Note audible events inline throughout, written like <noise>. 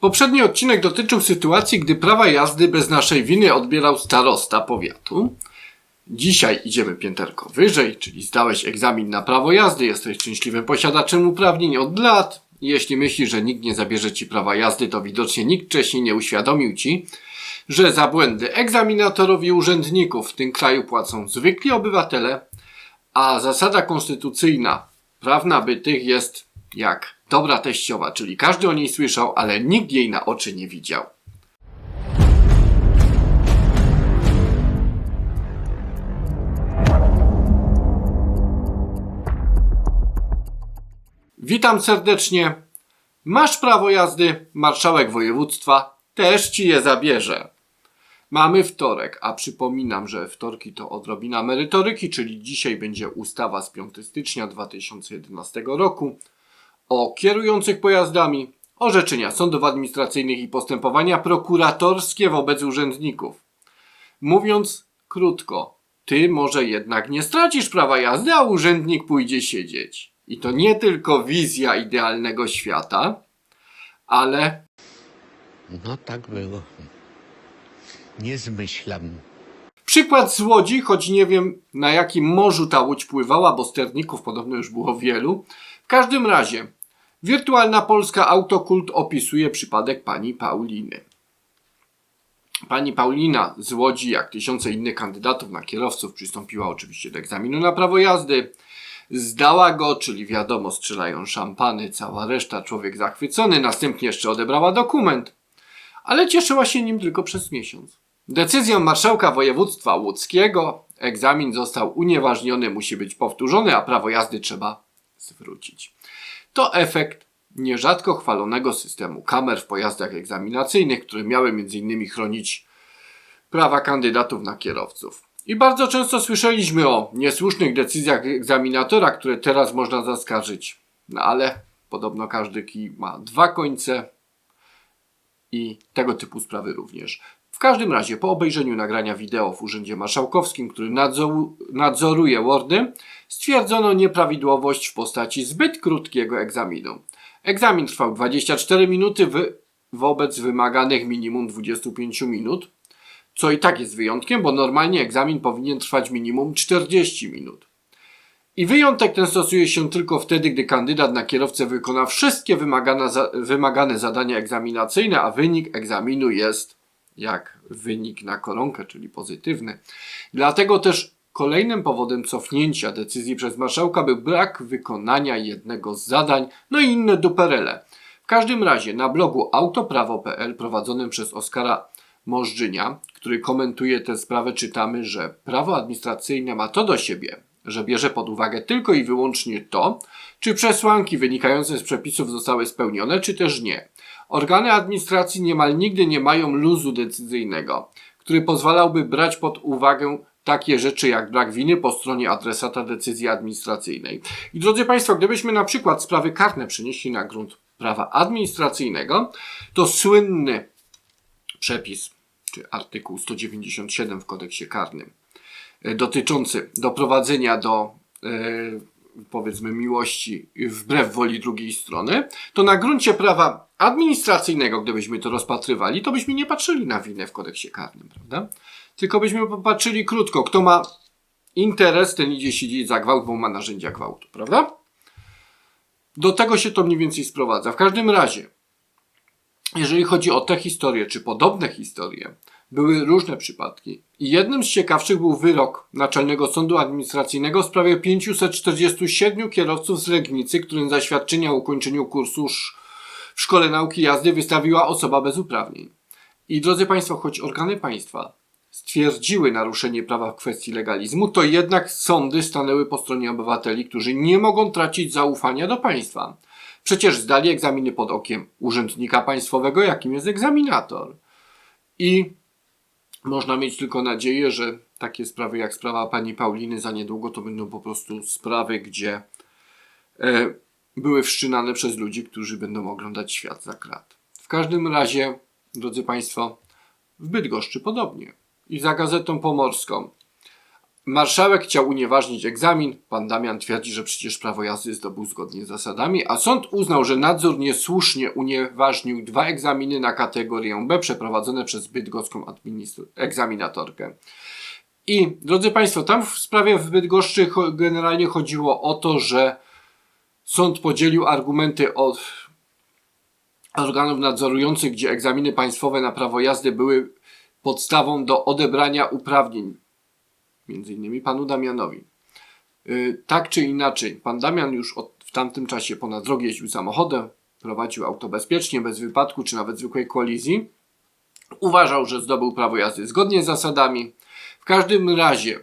Poprzedni odcinek dotyczył sytuacji, gdy prawa jazdy bez naszej winy odbierał starosta powiatu. Dzisiaj idziemy pięterko wyżej, czyli zdałeś egzamin na prawo jazdy, jesteś szczęśliwym posiadaczem uprawnień od lat. Jeśli myślisz, że nikt nie zabierze ci prawa jazdy, to widocznie nikt wcześniej nie uświadomił ci, że za błędy egzaminatorów i urzędników w tym kraju płacą zwykli obywatele, a zasada konstytucyjna praw nabytych jest jak dobra teściowa, czyli każdy o niej słyszał, ale nikt jej na oczy nie widział. Witam serdecznie. Masz prawo jazdy, marszałek województwa też ci je zabierze. Mamy wtorek, a przypominam, że wtorki to odrobina merytoryki, czyli dzisiaj będzie ustawa z 5 stycznia 2011 roku o kierujących pojazdami, orzeczenia sądów administracyjnych i postępowania prokuratorskie wobec urzędników. Mówiąc krótko, ty może jednak nie stracisz prawa jazdy, a urzędnik pójdzie siedzieć. I to nie tylko wizja idealnego świata, ale No tak było. Nie zmyślam. Przykład z Łodzi, choć nie wiem na jakim morzu ta łódź pływała, bo sterników podobno już było wielu. W każdym razie, wirtualna polska autokult opisuje przypadek pani Pauliny. Pani Paulina z Łodzi, jak tysiące innych kandydatów na kierowców, przystąpiła oczywiście do egzaminu na prawo jazdy. Zdała go, czyli wiadomo, strzelają szampany, cała reszta, człowiek zachwycony, następnie jeszcze odebrała dokument ale cieszyła się nim tylko przez miesiąc. Decyzją marszałka województwa łódzkiego egzamin został unieważniony, musi być powtórzony, a prawo jazdy trzeba zwrócić. To efekt nierzadko chwalonego systemu kamer w pojazdach egzaminacyjnych, które miały m.in. chronić prawa kandydatów na kierowców. I bardzo często słyszeliśmy o niesłusznych decyzjach egzaminatora, które teraz można zaskarżyć. No ale podobno każdy kij ma dwa końce, i tego typu sprawy również. W każdym razie, po obejrzeniu nagrania wideo w Urzędzie Marszałkowskim, który nadzoru, nadzoruje Wordy, stwierdzono nieprawidłowość w postaci zbyt krótkiego egzaminu. Egzamin trwał 24 minuty wobec wymaganych minimum 25 minut, co i tak jest wyjątkiem, bo normalnie egzamin powinien trwać minimum 40 minut. I wyjątek ten stosuje się tylko wtedy, gdy kandydat na kierowcę wykona wszystkie wymagane, wymagane zadania egzaminacyjne, a wynik egzaminu jest jak wynik na koronkę, czyli pozytywny. Dlatego też kolejnym powodem cofnięcia decyzji przez marszałka był brak wykonania jednego z zadań, no i inne duperele. W każdym razie na blogu autoprawo.pl prowadzonym przez Oskara Możdżynia, który komentuje tę sprawę, czytamy, że prawo administracyjne ma to do siebie, że bierze pod uwagę tylko i wyłącznie to, czy przesłanki wynikające z przepisów zostały spełnione, czy też nie. Organy administracji niemal nigdy nie mają luzu decyzyjnego, który pozwalałby brać pod uwagę takie rzeczy jak brak winy po stronie adresata decyzji administracyjnej. I drodzy Państwo, gdybyśmy na przykład sprawy karne przenieśli na grunt prawa administracyjnego, to słynny przepis, czy artykuł 197 w kodeksie karnym, e, dotyczący doprowadzenia do e, powiedzmy miłości wbrew woli drugiej strony, to na gruncie prawa administracyjnego, gdybyśmy to rozpatrywali, to byśmy nie patrzyli na winę w kodeksie karnym, prawda? Tylko byśmy popatrzyli krótko, kto ma interes, ten idzie siedzieć za gwałt, bo ma narzędzia gwałtu, prawda? Do tego się to mniej więcej sprowadza. W każdym razie, jeżeli chodzi o te historie, czy podobne historie, były różne przypadki. I jednym z ciekawszych był wyrok Naczelnego Sądu Administracyjnego w sprawie 547 kierowców z Legnicy, którym zaświadczenia o ukończeniu kursu w Szkole Nauki Jazdy wystawiła osoba bez uprawnień. I drodzy Państwo, choć organy państwa stwierdziły naruszenie prawa w kwestii legalizmu, to jednak sądy stanęły po stronie obywateli, którzy nie mogą tracić zaufania do państwa. Przecież zdali egzaminy pod okiem urzędnika państwowego, jakim jest egzaminator. I można mieć tylko nadzieję, że takie sprawy jak sprawa pani Pauliny za niedługo to będą po prostu sprawy, gdzie e, były wszczynane przez ludzi, którzy będą oglądać świat za krat. W każdym razie, drodzy Państwo, w Bydgoszczy podobnie. I za Gazetą Pomorską Marszałek chciał unieważnić egzamin. Pan Damian twierdzi, że przecież prawo jazdy zdobył zgodnie z zasadami, a sąd uznał, że nadzór niesłusznie unieważnił dwa egzaminy na kategorię B przeprowadzone przez bydgoską egzaminatorkę. I drodzy Państwo, tam w sprawie w Bydgoszczy generalnie chodziło o to, że sąd podzielił argumenty od organów nadzorujących, gdzie egzaminy państwowe na prawo jazdy były podstawą do odebrania uprawnień, między innymi panu Damianowi. Yy, tak czy inaczej, pan Damian już od, w tamtym czasie ponad rok jeździł samochodem, prowadził auto bezpiecznie, bez wypadku czy nawet zwykłej kolizji. Uważał, że zdobył prawo jazdy zgodnie z zasadami. W każdym razie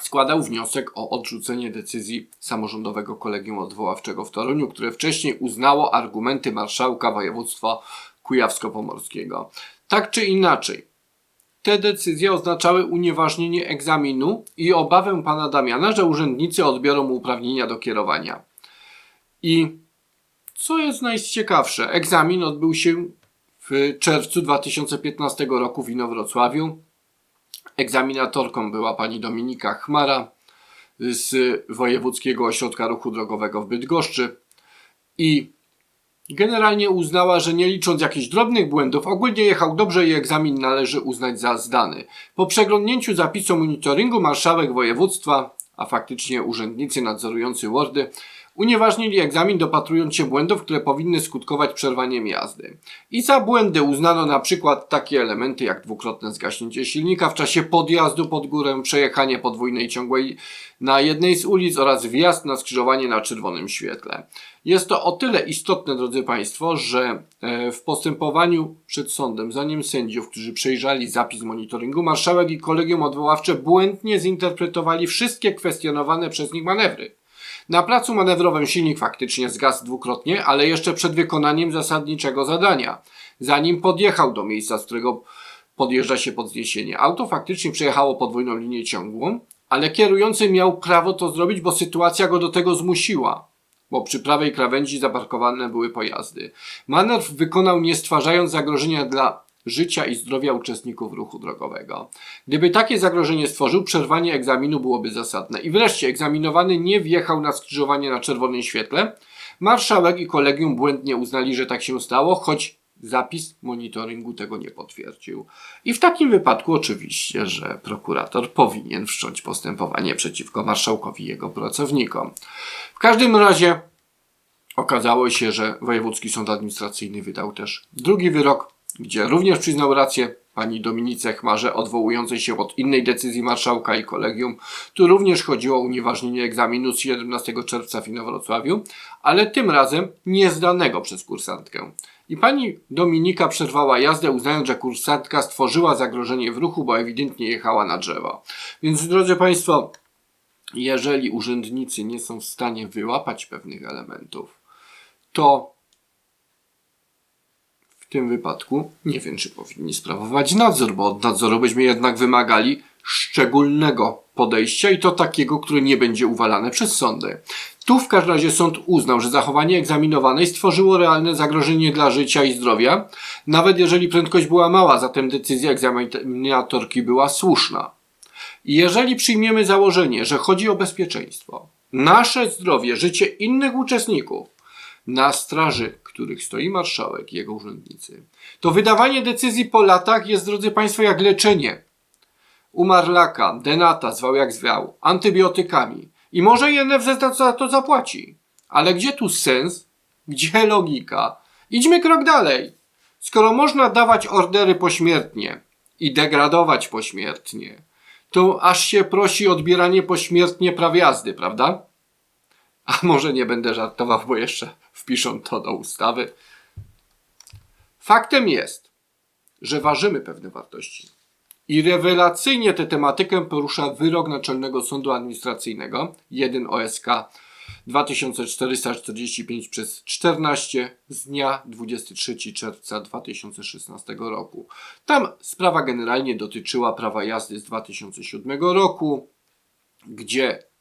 składał wniosek o odrzucenie decyzji samorządowego kolegium odwoławczego w Toruniu, które wcześniej uznało argumenty marszałka województwa kujawsko-pomorskiego. Tak czy inaczej, te decyzje oznaczały unieważnienie egzaminu i obawę pana Damiana, że urzędnicy odbiorą mu uprawnienia do kierowania. I co jest najciekawsze, egzamin odbył się w czerwcu 2015 roku w Inowrocławiu. Egzaminatorką była pani Dominika Chmara z Wojewódzkiego Ośrodka Ruchu Drogowego w Bydgoszczy i generalnie uznała, że nie licząc jakichś drobnych błędów, ogólnie jechał dobrze i egzamin należy uznać za zdany. Po przeglądnięciu zapisu monitoringu marszałek województwa, a faktycznie urzędnicy nadzorujący WORDy, unieważnili egzamin dopatrując się błędów, które powinny skutkować przerwaniem jazdy. I za błędy uznano na przykład takie elementy jak dwukrotne zgaśnięcie silnika w czasie podjazdu pod górę, przejechanie podwójnej ciągłej na jednej z ulic oraz wjazd na skrzyżowanie na czerwonym świetle. Jest to o tyle istotne, drodzy Państwo, że e, w postępowaniu przed sądem, zanim sędziów, którzy przejrzeli zapis monitoringu, marszałek i kolegium odwoławcze błędnie zinterpretowali wszystkie kwestionowane przez nich manewry. Na placu manewrowym silnik faktycznie zgasł dwukrotnie, ale jeszcze przed wykonaniem zasadniczego zadania. Zanim podjechał do miejsca, z którego podjeżdża się pod zniesienie. Auto faktycznie przejechało podwójną linię ciągłą, ale kierujący miał prawo to zrobić, bo sytuacja go do tego zmusiła. Bo przy prawej krawędzi zaparkowane były pojazdy. Manewr wykonał nie stwarzając zagrożenia dla życia i zdrowia uczestników ruchu drogowego. Gdyby takie zagrożenie stworzył, przerwanie egzaminu byłoby zasadne. I wreszcie egzaminowany nie wjechał na skrzyżowanie na czerwonym świetle. Marszałek i kolegium błędnie uznali, że tak się stało, choć zapis monitoringu tego nie potwierdził. I w takim wypadku oczywiście, że prokurator powinien wszcząć postępowanie przeciwko marszałkowi i jego pracownikom. W każdym razie okazało się, że Wojewódzki Sąd Administracyjny wydał też drugi wyrok, gdzie również przyznał rację pani Dominice Chmarze, odwołującej się od innej decyzji marszałka i kolegium. Tu również chodziło o unieważnienie egzaminu z 17 czerwca w Inowrocławiu, ale tym razem niezdanego przez kursantkę. I pani Dominika przerwała jazdę, uznając, że kursantka stworzyła zagrożenie w ruchu, bo ewidentnie jechała na drzewo. Więc drodzy Państwo, jeżeli urzędnicy nie są w stanie wyłapać pewnych elementów, to tym wypadku nie wiem, czy powinni sprawować nadzór, bo od nadzoru byśmy jednak wymagali szczególnego podejścia i to takiego, które nie będzie uwalane przez sądy. Tu w każdym razie sąd uznał, że zachowanie egzaminowanej stworzyło realne zagrożenie dla życia i zdrowia, nawet jeżeli prędkość była mała, zatem decyzja egzaminatorki była słuszna. Jeżeli przyjmiemy założenie, że chodzi o bezpieczeństwo, nasze zdrowie, życie innych uczestników, na straży których stoi marszałek i jego urzędnicy, to wydawanie decyzji po latach jest, drodzy Państwo, jak leczenie. Umarlaka, denata, zwał jak zwał, antybiotykami. I może i NFZ za to zapłaci. Ale gdzie tu sens? Gdzie logika? Idźmy krok dalej. Skoro można dawać ordery pośmiertnie i degradować pośmiertnie, to aż się prosi odbieranie pośmiertnie praw jazdy, prawda? A może nie będę żartował, bo jeszcze wpiszą to do ustawy. Faktem jest, że ważymy pewne wartości. I rewelacyjnie tę tematykę porusza wyrok Naczelnego Sądu Administracyjnego 1 OSK 2445 przez 14 z dnia 23 czerwca 2016 roku. Tam sprawa generalnie dotyczyła prawa jazdy z 2007 roku, gdzie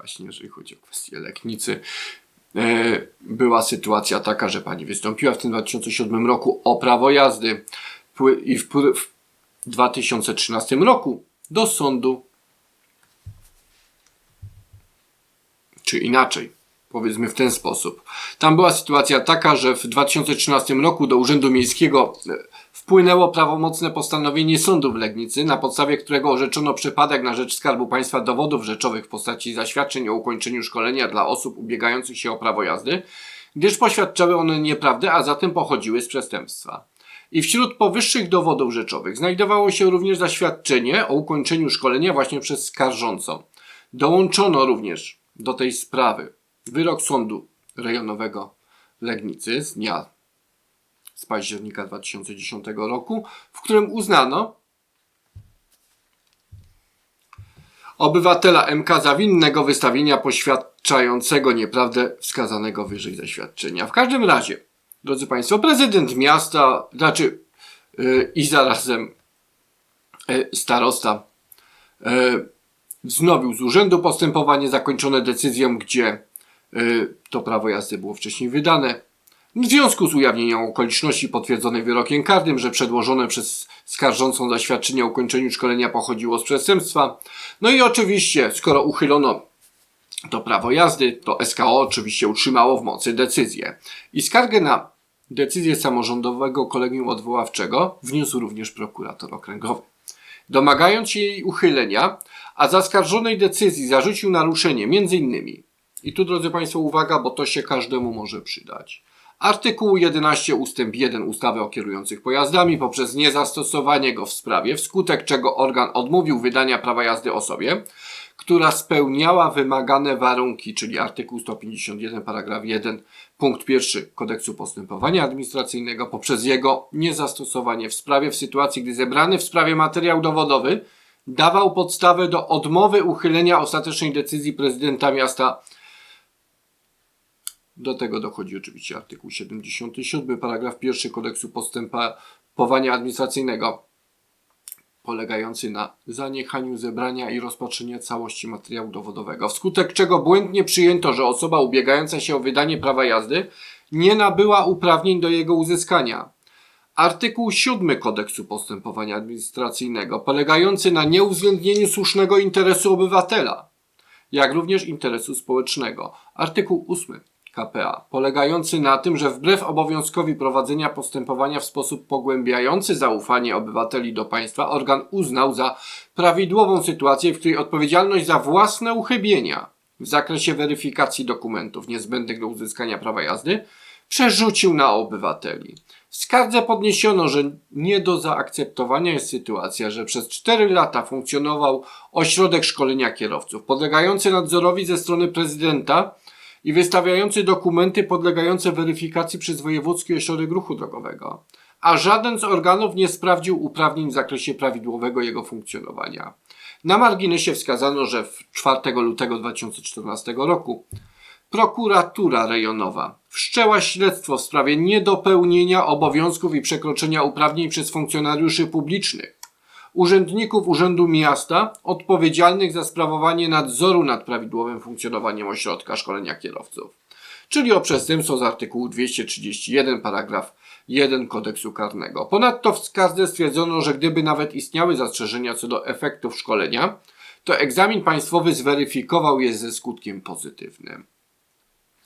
właśnie jeżeli chodzi o kwestię Leknicy, e, była sytuacja taka, że pani wystąpiła w tym 2007 roku o prawo jazdy i w 2013 roku do sądu. Czy inaczej, powiedzmy w ten sposób. Tam była sytuacja taka, że w 2013 roku do Urzędu Miejskiego e, wpłynęło prawomocne postanowienie sądu w Legnicy, na podstawie którego orzeczono przypadek na rzecz Skarbu Państwa dowodów rzeczowych w postaci zaświadczeń o ukończeniu szkolenia dla osób ubiegających się o prawo jazdy, gdyż poświadczały one nieprawdę, a zatem pochodziły z przestępstwa. I wśród powyższych dowodów rzeczowych znajdowało się również zaświadczenie o ukończeniu szkolenia właśnie przez skarżącą. Dołączono również do tej sprawy wyrok sądu rejonowego Legnicy z dnia z października 2010 roku, w którym uznano obywatela MK za winnego wystawienia poświadczającego nieprawdę wskazanego wyżej zaświadczenia. W każdym razie, drodzy Państwo, prezydent miasta, znaczy yy, i zarazem yy, starosta yy, wznowił z urzędu postępowanie zakończone decyzją, gdzie yy, to prawo jazdy było wcześniej wydane. W związku z ujawnieniem okoliczności potwierdzonej wyrokiem karnym, że przedłożone przez skarżącą zaświadczenie o ukończeniu szkolenia pochodziło z przestępstwa. No i oczywiście, skoro uchylono to prawo jazdy, to SKO oczywiście utrzymało w mocy decyzję. I skargę na decyzję samorządowego kolegium odwoławczego wniósł również prokurator okręgowy. Domagając się jej uchylenia, a zaskarżonej decyzji zarzucił naruszenie m.in. i tu drodzy Państwo uwaga, bo to się każdemu może przydać. Artykułu 11 ustęp 1 ustawy o kierujących pojazdami poprzez niezastosowanie go w sprawie, wskutek czego organ odmówił wydania prawa jazdy osobie, która spełniała wymagane warunki, czyli artykuł 151 paragraf 1 punkt 1 kodeksu postępowania administracyjnego poprzez jego niezastosowanie w sprawie w sytuacji, gdy zebrany w sprawie materiał dowodowy dawał podstawę do odmowy uchylenia ostatecznej decyzji prezydenta miasta do tego dochodzi oczywiście artykuł 77, paragraf 1 kodeksu postępowania administracyjnego, polegający na zaniechaniu zebrania i rozpatrzenia całości materiału dowodowego, wskutek czego błędnie przyjęto, że osoba ubiegająca się o wydanie prawa jazdy nie nabyła uprawnień do jego uzyskania. Artykuł 7 kodeksu postępowania administracyjnego, polegający na nieuwzględnieniu słusznego interesu obywatela, jak również interesu społecznego. Artykuł 8 KPA, polegający na tym, że wbrew obowiązkowi prowadzenia postępowania w sposób pogłębiający zaufanie obywateli do państwa, organ uznał za prawidłową sytuację, w której odpowiedzialność za własne uchybienia w zakresie weryfikacji dokumentów niezbędnych do uzyskania prawa jazdy przerzucił na obywateli. W skardze podniesiono, że nie do zaakceptowania jest sytuacja, że przez 4 lata funkcjonował ośrodek szkolenia kierowców, podlegający nadzorowi ze strony prezydenta i wystawiający dokumenty podlegające weryfikacji przez Wojewódzki Ośrodek Ruchu Drogowego, a żaden z organów nie sprawdził uprawnień w zakresie prawidłowego jego funkcjonowania. Na marginesie wskazano, że w 4 lutego 2014 roku prokuratura rejonowa wszczęła śledztwo w sprawie niedopełnienia obowiązków i przekroczenia uprawnień przez funkcjonariuszy publicznych urzędników Urzędu Miasta odpowiedzialnych za sprawowanie nadzoru nad prawidłowym funkcjonowaniem ośrodka szkolenia kierowców, czyli o przestępstwo z artykułu 231 paragraf 1 kodeksu karnego. Ponadto w skardze stwierdzono, że gdyby nawet istniały zastrzeżenia co do efektów szkolenia, to egzamin państwowy zweryfikował je ze skutkiem pozytywnym.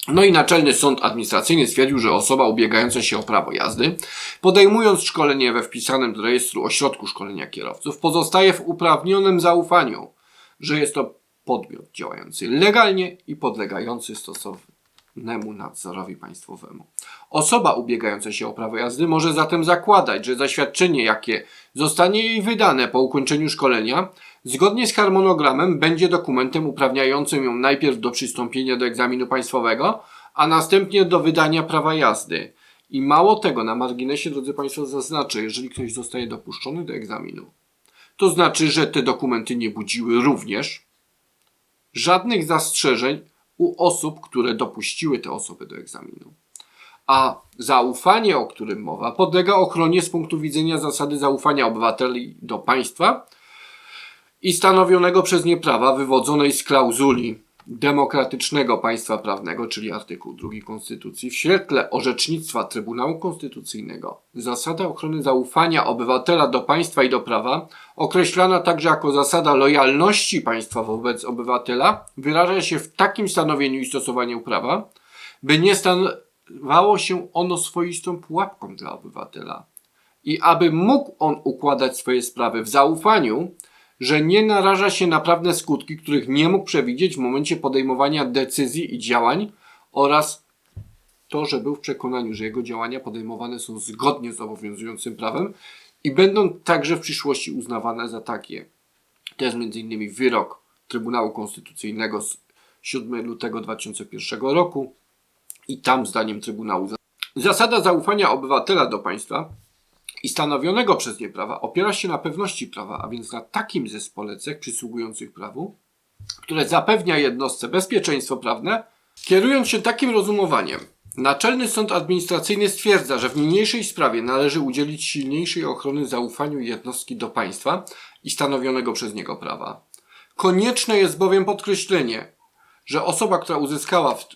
No i Naczelny Sąd Administracyjny stwierdził, że osoba ubiegająca się o prawo jazdy, podejmując szkolenie we wpisanym do rejestru ośrodku szkolenia kierowców, pozostaje w uprawnionym zaufaniu, że jest to podmiot działający legalnie i podlegający stosownemu nadzorowi państwowemu. Osoba ubiegająca się o prawo jazdy może zatem zakładać, że zaświadczenie, jakie zostanie jej wydane po ukończeniu szkolenia, zgodnie z harmonogramem będzie dokumentem uprawniającym ją najpierw do przystąpienia do egzaminu państwowego, a następnie do wydania prawa jazdy. I mało tego, na marginesie, drodzy Państwo, zaznaczę, jeżeli ktoś zostaje dopuszczony do egzaminu, to znaczy, że te dokumenty nie budziły również żadnych zastrzeżeń u osób, które dopuściły te osoby do egzaminu. A zaufanie, o którym mowa, podlega ochronie z punktu widzenia zasady zaufania obywateli do państwa i stanowionego przez nie prawa wywodzonej z klauzuli demokratycznego państwa prawnego, czyli artykuł 2 Konstytucji, w świetle orzecznictwa Trybunału Konstytucyjnego, zasada ochrony zaufania obywatela do państwa i do prawa, określana także jako zasada lojalności państwa wobec obywatela, wyraża się w takim stanowieniu i stosowaniu prawa, by nie stawało się ono swoistą pułapką dla obywatela. I aby mógł on układać swoje sprawy w zaufaniu, że nie naraża się na prawne skutki, których nie mógł przewidzieć w momencie podejmowania decyzji i działań oraz to, że był w przekonaniu, że jego działania podejmowane są zgodnie z obowiązującym prawem i będą także w przyszłości uznawane za takie. To jest m.in. wyrok Trybunału Konstytucyjnego z 7 lutego 2001 roku i tam zdaniem Trybunału za- zasada zaufania obywatela do państwa i stanowionego przez nie prawa opiera się na pewności prawa, a więc na takim zespole cech przysługujących prawu, które zapewnia jednostce bezpieczeństwo prawne, kierując się takim rozumowaniem. Naczelny Sąd Administracyjny stwierdza, że w niniejszej sprawie należy udzielić silniejszej ochrony zaufaniu jednostki do państwa i stanowionego przez niego prawa. Konieczne jest bowiem podkreślenie, że osoba, która uzyskała w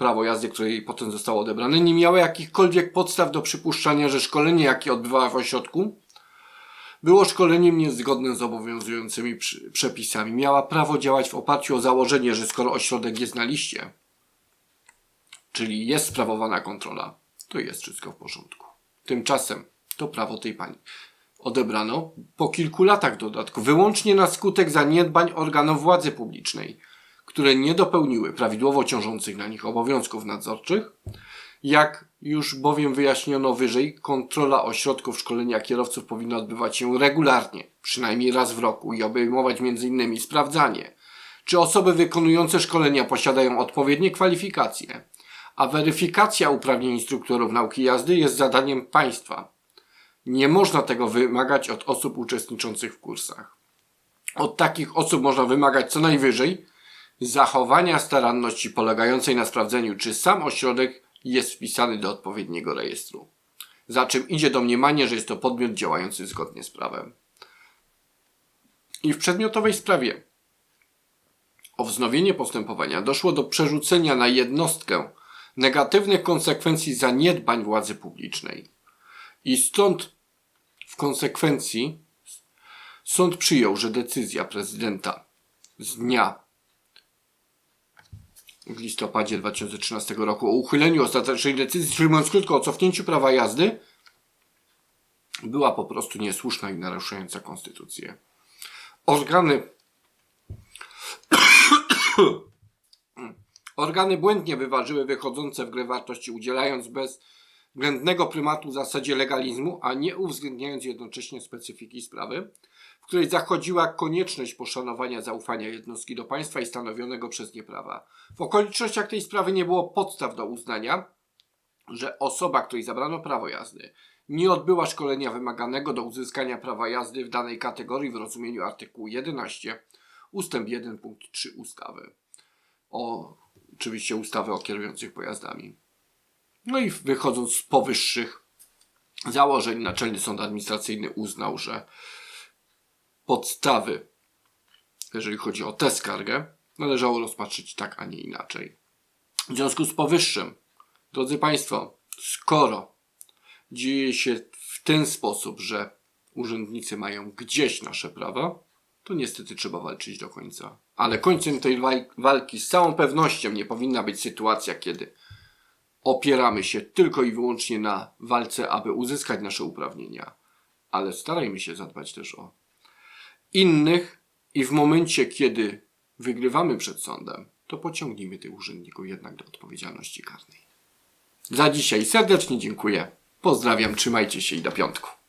prawo jazdy, które jej potem zostało odebrane, nie miała jakichkolwiek podstaw do przypuszczania, że szkolenie, jakie odbywała w ośrodku, było szkoleniem niezgodnym z obowiązującymi przepisami. Miała prawo działać w oparciu o założenie, że skoro ośrodek jest na liście, czyli jest sprawowana kontrola, to jest wszystko w porządku. Tymczasem to prawo tej pani odebrano po kilku latach dodatku, wyłącznie na skutek zaniedbań organów władzy publicznej, które nie dopełniły prawidłowo ciążących na nich obowiązków nadzorczych. Jak już bowiem wyjaśniono wyżej, kontrola ośrodków szkolenia kierowców powinna odbywać się regularnie, przynajmniej raz w roku i obejmować m.in. sprawdzanie, czy osoby wykonujące szkolenia posiadają odpowiednie kwalifikacje, a weryfikacja uprawnień instruktorów nauki jazdy jest zadaniem państwa. Nie można tego wymagać od osób uczestniczących w kursach. Od takich osób można wymagać co najwyżej zachowania staranności polegającej na sprawdzeniu, czy sam ośrodek jest wpisany do odpowiedniego rejestru. Za czym idzie domniemanie, że jest to podmiot działający zgodnie z prawem. I w przedmiotowej sprawie o wznowienie postępowania doszło do przerzucenia na jednostkę negatywnych konsekwencji zaniedbań władzy publicznej. I stąd w konsekwencji sąd przyjął, że decyzja prezydenta z dnia w listopadzie 2013 roku o uchyleniu ostatecznej decyzji, czyli mówiąc krótko o cofnięciu prawa jazdy, była po prostu niesłuszna i naruszająca konstytucję. Organy <coughs> Organy błędnie wyważyły wychodzące w grę wartości, udzielając bezwzględnego prymatu zasadzie legalizmu, a nie uwzględniając jednocześnie specyfiki sprawy, której zachodziła konieczność poszanowania zaufania jednostki do państwa i stanowionego przez nie prawa. W okolicznościach tej sprawy nie było podstaw do uznania, że osoba, której zabrano prawo jazdy, nie odbyła szkolenia wymaganego do uzyskania prawa jazdy w danej kategorii w rozumieniu artykułu 11 ustęp 1 punkt 3 ustawy o oczywiście ustawy o kierujących pojazdami. No i wychodząc z powyższych założeń, Naczelny Sąd Administracyjny uznał, że podstawy, jeżeli chodzi o tę skargę, należało rozpatrzyć tak, a nie inaczej. W związku z powyższym, drodzy Państwo, skoro dzieje się w ten sposób, że urzędnicy mają gdzieś nasze prawa, to niestety trzeba walczyć do końca. Ale końcem tej wal- walki z całą pewnością nie powinna być sytuacja, kiedy opieramy się tylko i wyłącznie na walce, aby uzyskać nasze uprawnienia, ale starajmy się zadbać też o innych i w momencie, kiedy wygrywamy przed sądem, to pociągnijmy tych urzędników jednak do odpowiedzialności karnej. Za dzisiaj serdecznie dziękuję. Pozdrawiam, trzymajcie się i do piątku.